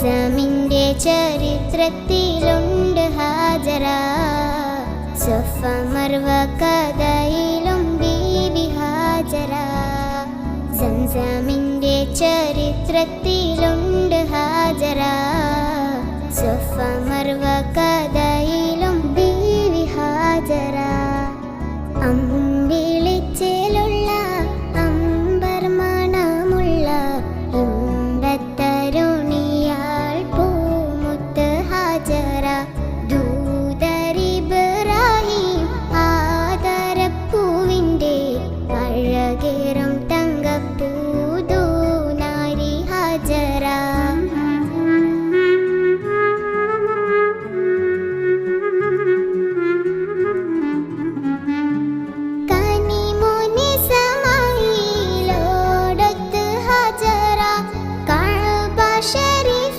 സമിന്റെ ചരിത്രത്തിലുണ്ട് ഹാജരാ. സൊഫ മർവ കഥയിലും ബീബി ഹാജരാ. സംസമിന്റെ ചരിത്രത്തിലുണ്ട് ഹാജരാ. സൊഫ മർവ കഥ